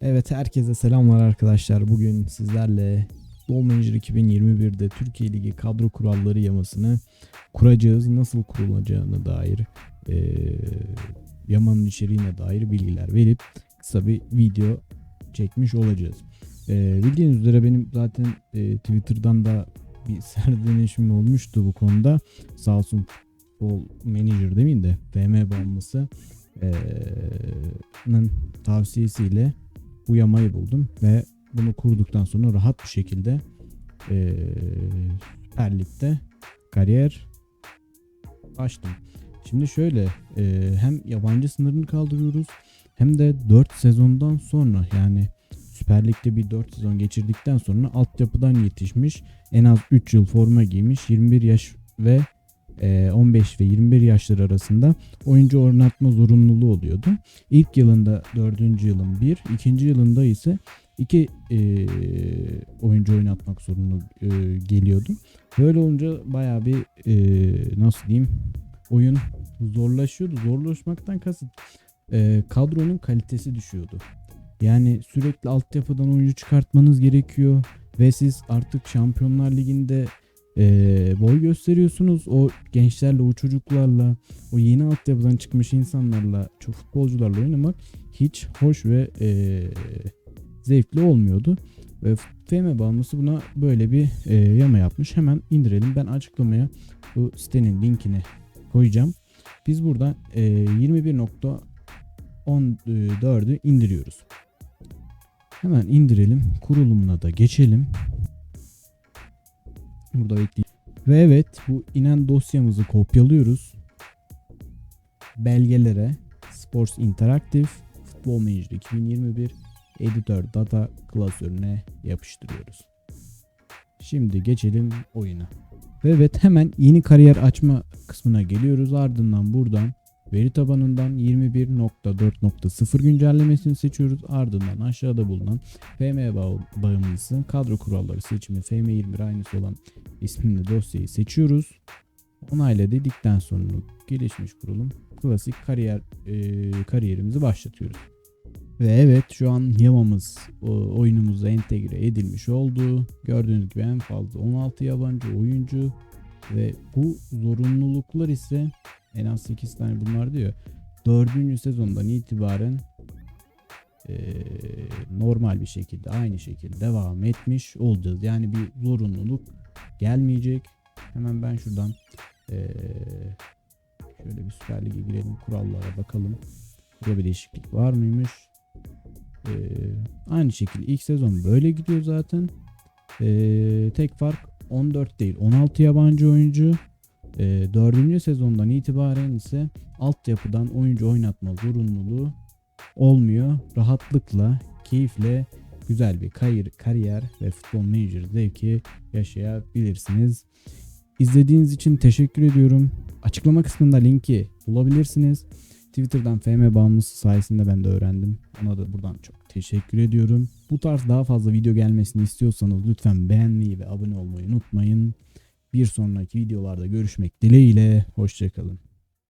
Evet herkese selamlar arkadaşlar. Bugün sizlerle Futbol Manager 2021'de Türkiye Ligi kadro kuralları yamasını kuracağız. Nasıl kurulacağına dair eee, yamanın içeriğine dair bilgiler verip kısa bir video çekmiş olacağız. Eee bildiğiniz üzere benim zaten eee, Twitter'dan da bir serdenişim olmuştu bu konuda. Sağ olsun Futbol Manager demeyeyim de FM bağımlısı nın tavsiyesiyle bu yamayı buldum ve bunu kurduktan sonra rahat bir şekilde Süper Lig'de kariyer açtım. Şimdi şöyle eee, hem yabancı sınırını kaldırıyoruz hem de 4 sezondan sonra yani Süper Lig'de bir 4 sezon geçirdikten sonra altyapıdan yetişmiş en az 3 yıl forma giymiş 21 yaş ve 15 ve 21 yaşlar arasında oyuncu oynatma zorunluluğu oluyordu. İlk yılında dördüncü yılın bir, ikinci yılında ise iki eee, oyuncu oynatmak zorunlu eee, geliyordu. Böyle olunca bayağı bir eee, nasıl diyeyim oyun zorlaşıyordu. Zorlaşmaktan kasıt eee, kadronun kalitesi düşüyordu. Yani sürekli altyapıdan oyuncu çıkartmanız gerekiyor ve siz artık Şampiyonlar Ligi'nde eee, boy gösteriyorsunuz. O gençlerle, o çocuklarla, o yeni altyapıdan çıkmış insanlarla, çok futbolcularla oynamak hiç hoş ve eee, zevkli olmuyordu. Ve FM bağımlısı buna böyle bir eee, yama yapmış. Hemen indirelim. Ben açıklamaya bu sitenin linkini koyacağım. Biz burada eee 21.14'ü indiriyoruz. Hemen indirelim. Kurulumuna da geçelim. Burada bekleyin. Ve evet bu inen dosyamızı kopyalıyoruz. Belgelere Sports Interactive Futbol Manager 2021 Editör Data klasörüne yapıştırıyoruz. Şimdi geçelim oyuna. Ve evet hemen yeni kariyer açma kısmına geliyoruz. Ardından buradan veri tabanından 21.4.0 güncellemesini seçiyoruz. Ardından aşağıda bulunan FM bağ- bağımlısı kadro kuralları seçimi FM21 aynısı olan ismini dosyayı seçiyoruz. Onayla dedikten sonra gelişmiş kurulum klasik kariyer e, kariyerimizi başlatıyoruz. Ve evet şu an yamamız oyunumuza entegre edilmiş oldu. Gördüğünüz gibi en fazla 16 yabancı oyuncu ve bu zorunluluklar ise en az 8 tane bunlar diyor. 4. sezondan itibaren eee, normal bir şekilde aynı şekilde devam etmiş olacağız. Yani bir zorunluluk gelmeyecek. Hemen ben şuradan şöyle bir Süper Lig'e girelim. Kurallara bakalım. Burada bir değişiklik var mıymış? Aynı şekilde ilk sezon böyle gidiyor zaten. Tek fark 14 değil 16 yabancı oyuncu. Eee 4. sezondan itibaren ise altyapıdan oyuncu oynatma zorunluluğu olmuyor. Rahatlıkla, keyifle güzel bir kariyer, kariyer ve futbol manager zevki yaşayabilirsiniz. İzlediğiniz için teşekkür ediyorum. Açıklama kısmında linki bulabilirsiniz. Twitter'dan FM bağımlısı sayesinde ben de öğrendim. Ona da buradan çok teşekkür ediyorum. Bu tarz daha fazla video gelmesini istiyorsanız lütfen beğenmeyi ve abone olmayı unutmayın. Bir sonraki videolarda görüşmek dileğiyle. Hoşçakalın.